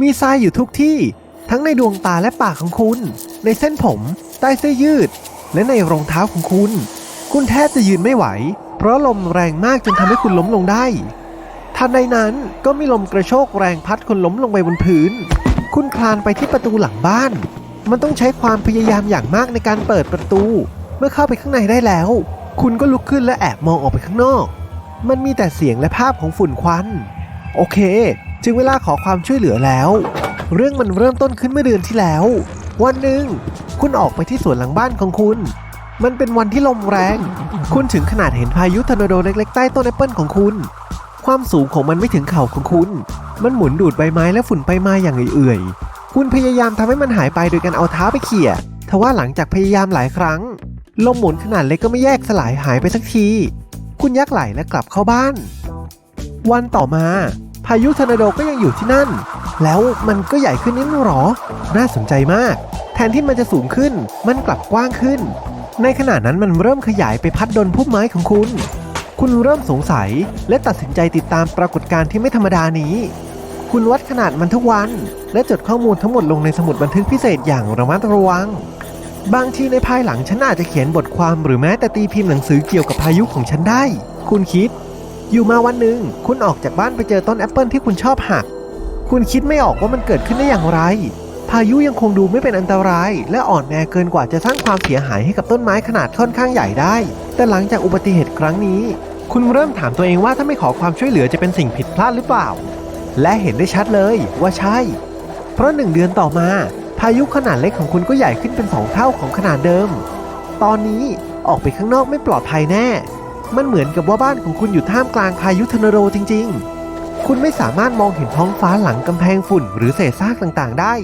มีทรายอยู่ทุกที่ ทั้งในดวงตาและปากของคุณ ในเส้นผม ใต้เสื้อยืด และในรองเท้าของคุณ คุณแทบจะยืนไม่ไหว เพราะลมแรงมากจนทำให้คุณล้มลงได้ ทันใดนั้นก็มีลมกระโชกแรงพัดคุณล้มลงไปบนพื้น คุณคลานไปที่ประตูหลังบ้าน มันต้องใช้ความพยายามอย่างมากในการเปิดประตู เมื่อเข้าไปข้างในได้แล้ว คุณก็ลุกขึ้นและแอบมองออกไปข้างนอก มันมีแต่เสียงและภาพของฝุ่นควัน โอเค จึงเวลาขอความช่วยเหลือแล้ว เรื่องมันเริ่มต้นขึ้นเมื่อเดือนที่แล้ว วันหนึ่ง คุณออกไปที่สวนหลังบ้านของคุณ มันเป็นวันที่ลมแรง คุณถึงขนาดเห็นพายุทอร์นาโดเล็กๆใต้ต้นแอปเปิลของคุณ ความสูงของมันไม่ถึงเข่าของคุณ มันหมุนดูดใบไม้และฝุ่นไปมาอย่างเอื่อยๆ คุณพยายามทำให้มันหายไปโดยการเอาเท้าไปเขี่ยทว่าหลังจากพยายามหลายครั้ง ลมหมุนขนาดเล็กก็ไม่แยกสลายหายไปสักที คุณยักไหลและกลับเข้าบ้าน วันต่อมา พายุทอร์นาโดก็ยังอยู่ที่นั่น แล้วมันก็ใหญ่ขึ้นนิดหรอ น่าสนใจมาก แทนที่มันจะสูงขึ้น มันกลับกว้างขึ้น ในขณะนั้นมันเริ่มขยายไปพัดโดนพุ่มไม้ของคุณ คุณเริ่มสงสัยและตัดสินใจติดตามปรากฏการณ์ที่ไม่ธรรมดานี้ คุณวัดขนาดมันทุกวัน และจดข้อมูลทั้งหมดลงในสมุดบันทึกพิเศษอย่างระมัดระวัง บางทีในภายหลังฉันอาจจะเขียนบทความหรือแม้แต่ตีพิมพ์หนังสือเกี่ยวกับพายุของฉันได้ คุณคิด อยู่มาวันหนึ่งคุณออกจากบ้านไปเจอต้นแอปเปิลที่คุณชอบหัก คุณคิดไม่ออกว่ามันเกิดขึ้นได้อย่างไร พายุยังคงดูไม่เป็นอันตราย และอ่อนแอเกินกว่าจะสร้างความเสียหายให้กับต้นไม้ขนาดค่อนข้างใหญ่ได้ แต่หลังจากอุบัติเหตุครั้งนี้ คุณเริ่มถามตัวเองว่าถ้าไม่ขอความช่วยเหลือจะเป็นสิ่งผิดพลาดหรือเปล่า และเห็นได้ชัดเลยว่าใช่ เพราะหนึ่งเดือนต่อมา พายุขนาดเล็กของคุณก็ใหญ่ขึ้นเป็นสองเท่าของขนาดเดิม ตอนนี้ออกไปข้างนอกไม่ปลอดภัยแน่ มันเหมือนกับว่าบ้านของคุณอยู่ท่ามกลางพายุทอร์นาโดจริง ๆ คุณไม่สามารถมองเห็นท้องฟ้าหลังกำแพงฝุ่น หรือเศษซากต่างๆ ได้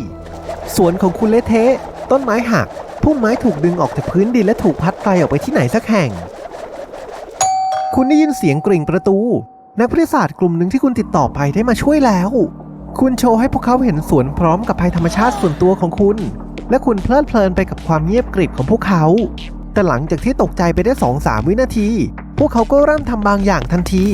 สวนของคุณเละเทะ ต้นไม้หัก พุ่มไม้ถูกดึงออกจากพื้นดินและถูกพัดไกลออกไปที่ไหนสักแห่ง คุณได้ยินเสียงกริ่งประตู นักวิทยาศาสตร์กลุ่มหนึ่งที่คุณติดต่อไปได้มาช่วยแล้ว คุณโชว์ให้พวกเขาเห็นสวนพร้อมกับภัยธรรมชาติส่วนตัวของคุณ และคุณเพลิดเพลินไปกับความเงียบกริบของพวกเขา แต่หลังจากที่ตกใจไปได้2องสามวินาที พวกเขาก็เริ่มทำบางอย่างทันที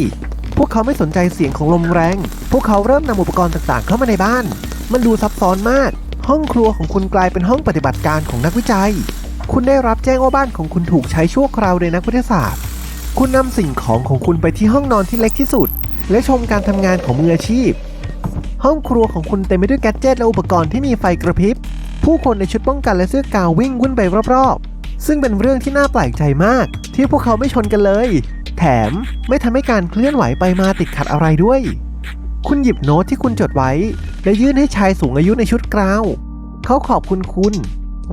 พวกเขาไม่สนใจเสียงของลมแรง พวกเขาเริ่มนำอุปกรณ์ต่างๆ เข้ามาในบ้าน มันดูซับซ้อนมาก ห้องครัวของคุณกลายเป็นห้องปฏิบัติการของนักวิจัย คุณได้รับแจ้งว่าบ้านของคุณถูกใช้ชั่วคราวโดยนักวิทยาศาสตร์ คุณนำสิ่งของของคุณไปที่ห้องนอนที่เล็กที่สุด และชมการทำงานของมืออาชีพ ห้องครัวของคุณเต็มไปด้วยแกดเจิตและอุปกรณ์ที่มีไฟกระพริบ ผู้คนในชุดป้องกันและเสื้อกาววิ่งวุ่นไปรอบๆ ซึ่งเป็นเรื่องที่น่าแปลกใจมาก ที่พวกเขาไม่ชนกันเลย แถมไม่ทำให้การเคลื่อนไหวไปมาติดขัดอะไรด้วย คุณหยิบโน้ตที่คุณจดไว้ และยื่นให้ชายสูงอายุในชุดกราว เขาขอบคุณคุณ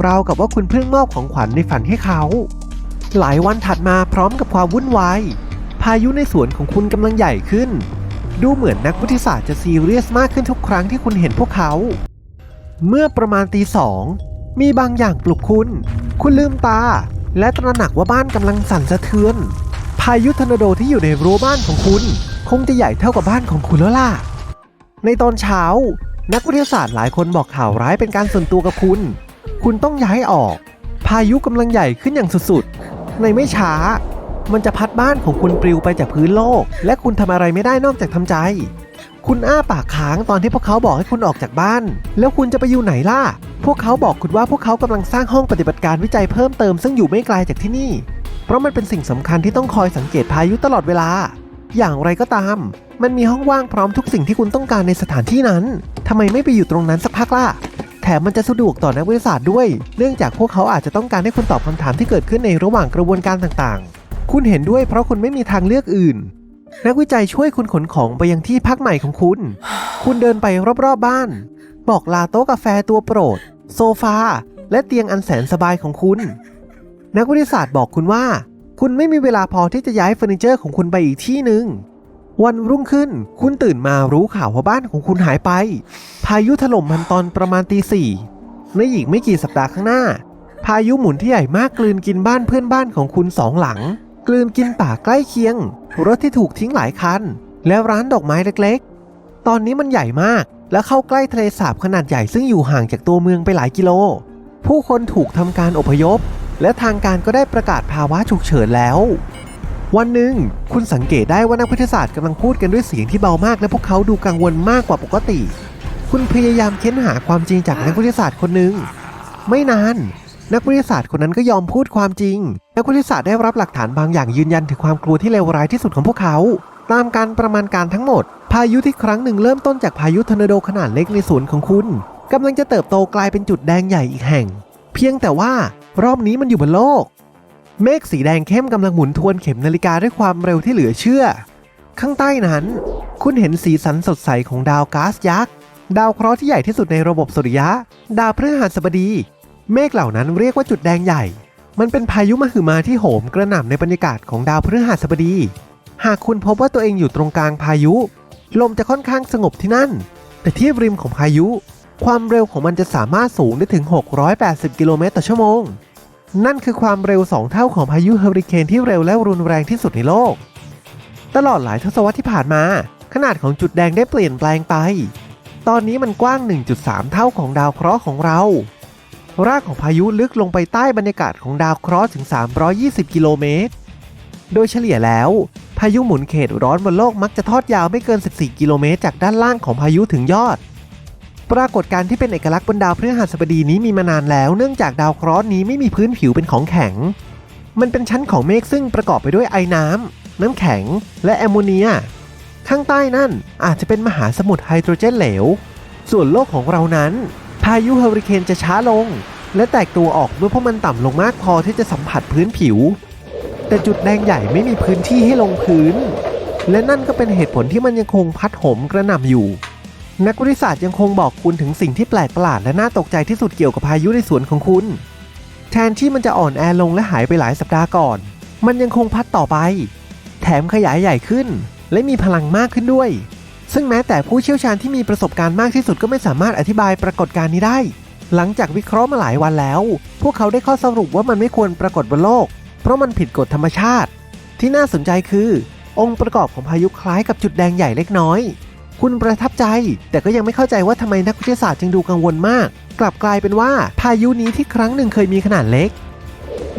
ราวกับว่าคุณเพิ่งมอบของขวัญในฝันให้เขา หลายวันถัดมาพร้อมกับความวุ่นวาย พายุในสวนของคุณกำลังใหญ่ขึ้น ดูเหมือนนักวิทยาศาสตร์จะซีเรียสมากขึ้นทุกครั้งที่คุณเห็นพวกเขา เมื่อประมาณตีสองมีบางอย่างปลุกคุณ คุณลืมตา และตระหนักว่าบ้านกำลังสั่นสะเทือน พายุทอร์นาโดที่อยู่ในรั้วบ้านของคุณ คงจะใหญ่เท่ากับบ้านของคุณแล้วล่ะ ในตอนเช้า นักวิทยาศาสตร์หลายคนบอกข่าวร้ายเป็นการส่วนตัวกับคุณ คุณต้องย้ายออก พายุกำลังใหญ่ขึ้นอย่างสุดๆ ในไม่ช้า มันจะพัดบ้านของคุณปลิวไปจากพื้นโลก และคุณทำอะไรไม่ได้นอกจากทำใจ คุณอ้าปากค้างตอนที่พวกเขาบอกให้คุณออกจากบ้าน แล้วคุณจะไปอยู่ไหนล่ะ พวกเขาบอกคุณว่าพวกเขากำลังสร้างห้องปฏิบัติการวิจัยเพิ่มเติมซึ่งอยู่ไม่ไกลจากที่นี่ เพราะมันเป็นสิ่งสำคัญที่ต้องคอยสังเกตพายุตลอดเวลา อย่างไรก็ตาม มันมีห้องว่างพร้อมทุกสิ่งที่คุณต้องการในสถานที่นั้นทำไมไม่ไปอยู่ตรงนั้นสักพักล่ะ แถมมันจะสะดวกต่อนักวิทยาศาสตร์ด้วย เนื่องจากพวกเขาอาจจะต้องการให้คุณตอบคำถามที่เกิดขึ้นในระหว่างกระบวนการต่างๆ คุณเห็นด้วยเพราะคุณไม่มีทางเลือกอื่น นักวิจัยช่วยคุณขนของไปยังที่พักใหม่ของคุณ คุณเดินไปรอบๆบ้าน บอกลาโต๊ะกาแฟตัวโปรด โซฟา และเตียงอันแสนสบายของคุณ นักวิทยาศาสตร์บอกคุณว่า คุณไม่มีเวลาพอที่จะย้ายเฟอร์นิเจอร์ของคุณไปอีกที่หนึ่งวันรุ่งขึ้น คุณตื่นมารู้ข่าวว่าบ้านของคุณหายไป พายุถล่มมันตอนประมาณตีสี่ในอีกไม่กี่สัปดาห์ข้างหน้า พายุหมุนที่ใหญ่มากกลืนกินบ้านเพื่อนบ้านของคุณสองหลัง กลืนกินป่าใกล้เคียง รถที่ถูกทิ้งหลายคัน แล้วร้านดอกไม้เล็กๆ ตอนนี้มันใหญ่มากและเข้าใกล้ทะเลสาบขนาดใหญ่ซึ่งอยู่ห่างจากตัวเมืองไปหลายกิโล ผู้คนถูกทำการอพยพ และทางการก็ได้ประกาศภาวะฉุกเฉินแล้ว วันหนึ่ง คุณสังเกตได้ว่านักวิทยาศาสตร์กำลังพูดกันด้วยเสียงที่เบามาก และพวกเขาดูกังวลมากกว่าปกติ คุณพยายามเค้นหาความจริงจากนักวิทยาศาสตร์คนหนึ่งไม่นาน นักวิทยาศาสตร์คนนั้นก็ยอมพูดความจริง นักวิทยาศาสตร์ได้รับหลักฐานบางอย่างยืนยันถึงความกลัวที่เลวร้ายที่สุดของพวกเขา ตามการประมาณการทั้งหมด พายุที่ครั้งหนึ่งเริ่มต้นจากพายุทอร์นาโดขนาดเล็กในสวนของคุณกำลังจะเติบโตกลายเป็นจุดแดงใหญ่อีกแห่ง เพียงแต่ว่ารอบนี้มันอยู่บนโลก เมฆสีแดงเข้มกำลังหมุนทวนเข็มนาฬิกาด้วยความเร็วที่เหลือเชื่อ ข้างใต้นั้น คุณเห็นสีสันสดใสของดาวก๊าซยักษ์ ดาวเคราะห์ที่ใหญ่ที่สุดในระบบสุริยะ ดาวพฤหัสบดี เมฆเหล่านั้นเรียกว่าจุดแดงใหญ่ มันเป็นพายุมหึมาที่โหมกระหน่ำในบรรยากาศของดาวพฤหัสบดี หากคุณพบว่าตัวเองอยู่ตรงกลางพายุ ลมจะค่อนข้างสงบที่นั่น แต่ที่ริมของพายุ ความเร็วของมันจะสามารถสูงได้ถึง 680 กิโลเมตรต่อชั่วโมง นั่นคือความเร็ว 2 เท่าของพายุเฮอริเคนที่เร็วและรุนแรงที่สุดในโลก ตลอดหลายทศวรรษที่ผ่านมา ขนาดของจุดแดงได้เปลี่ยนแปลงไป ตอนนี้มันกว้าง 1.3 เท่าของดาวเคราะห์ของเรา รากของพายุลึกลงไปใต้บรรยากาศของดาวเคราะห์ถึง 320 กิโลเมตร โดยเฉลี่ยแล้ว พายุหมุนเขตร้อนบนโลกมักจะทอดยาวไม่เกิน 14 กิโลเมตร จากด้านล่างของพายุถึงยอด ปรากฏการณ์ที่เป็นเอกลักษณ์บนดาวพฤหัสบดีนี้มีมานานแล้ว เนื่องจากดาวเคราะห์นี้ไม่มีพื้นผิวเป็นของแข็ง มันเป็นชั้นของเมฆซึ่งประกอบไปด้วยไอน้ำน้ำแข็ง และแอมโมเนีย ข้างใต้นั่นอาจจะเป็นมหาสมุทรไฮโดรเจนเหลว ส่วนโลกของเรานั้น พายุเฮอริเคนจะช้าลง และแตกตัวออกเมื่อพวกมันต่ำลงมากพอที่จะสัมผัสพื้นผิว แต่จุดแดงใหญ่ไม่มีพื้นที่ให้ลงพื้น และนั่นก็เป็นเหตุผลที่มันยังคงพัดโหมกระหน่ำอยู่ นักวิทยาศาสตร์ยังคงบอกคุณถึงสิ่งที่แปลกประหลาดและน่าตกใจที่สุดเกี่ยวกับพายุในสวนของคุณ แทนที่มันจะอ่อนแอลงและหายไปหลายสัปดาห์ก่อน มันยังคงพัดต่อไป แถมขยายใหญ่ขึ้น และมีพลังมากขึ้นด้วย ซึ่งแม้แต่ผู้เชี่ยวชาญที่มีประสบการณ์มากที่สุดก็ไม่สามารถอธิบายปรากฏการณ์นี้ได้ หลังจากวิเคราะห์มาหลายวันแล้ว พวกเขาได้ข้อสรุปว่ามันไม่ควรปรากฏบนโลก เพราะมันผิดกฎธรรมชาติ ที่น่าสนใจคือ องค์ประกอบของพายุคล้ายกับจุดแดงใหญ่เล็กน้อย คุณประทับใจ แต่ก็ยังไม่เข้าใจว่าทำไมนักวิทยาศาสตร์จึงดูกังวลมาก กลับกลายเป็นว่าพายุนี้ที่ครั้งหนึ่งเคยมีขนาดเล็ก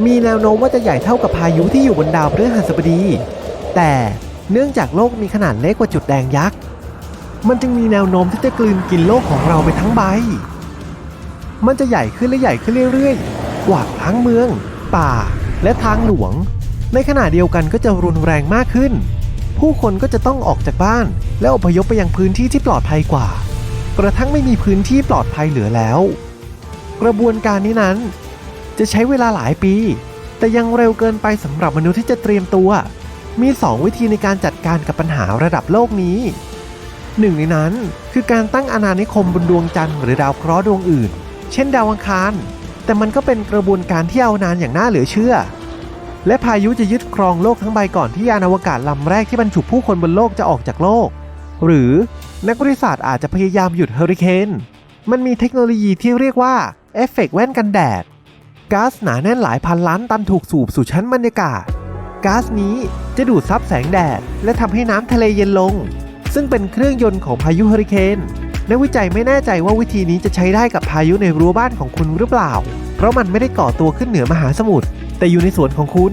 มีแนวโน้มว่าจะใหญ่เท่ากับพายุที่อยู่บนดาวพฤหัสบดี แต่เนื่องจากโลกมีขนาดเล็กกว่าจุดแดงยักษ์ มันจึงมีแนวโน้มที่จะกลืนกินโลกของเราไปทั้งใบ มันจะใหญ่ขึ้นและใหญ่ขึ้นเรื่อยๆ กว่าทั้งเมือง ป่า และทางหลวง ในขณะเดียวกันก็จะรุนแรงมากขึ้น ผู้คนก็จะต้องออกจากบ้าน และอพยพไปยังพื้นที่ที่ปลอดภัยกว่า กระทั่งไม่มีพื้นที่ปลอดภัยเหลือแล้ว กระบวนการนี้นั้น จะใช้เวลาหลายปี แต่ยังเร็วเกินไปสำหรับมนุษย์ที่จะเตรียมตัว มี 2 วิธีในการจัดการกับปัญหาระดับโลกนี้ หนึ่งในนั้น คือการตั้งอาณานิคมบนดวงจันทร์หรือดาวเคราะห์ดวงอื่น เช่นดาวอังคาร แต่มันก็เป็นกระบวนการที่ยาวนานอย่างน่าเหลือเชื่อ และพายุจะยึดครองโลกทั้งใบก่อนที่ยานอวกาศลำแรกที่บรรจุผู้คนบนโลกจะออกจากโลก หรือนักวิทยาศาสตร์อาจจะพยายามหยุดเฮอริเคนมันมีเทคโนโลยีที่เรียกว่าเอฟเฟกต์แว่นกันแดดก๊าซหนาแน่นหลายพันล้านตันถูกสูบสู่ชั้นบรรยากาศก๊าซนี้จะดูดซับแสงแดด และทำให้น้ำทะเลเย็นลง ซึ่งเป็นเครื่องยนต์ของพายุเฮอริเคนนักวิจัยไม่แน่ใจว่าวิธีนี้จะใช้ได้กับพายุในรั้วบ้านของคุณหรือเปล่า เพราะมันไม่ได้ก่อตัวขึ้นเหนือมหาสมุทรแต่อยู่ในสวนของคุณ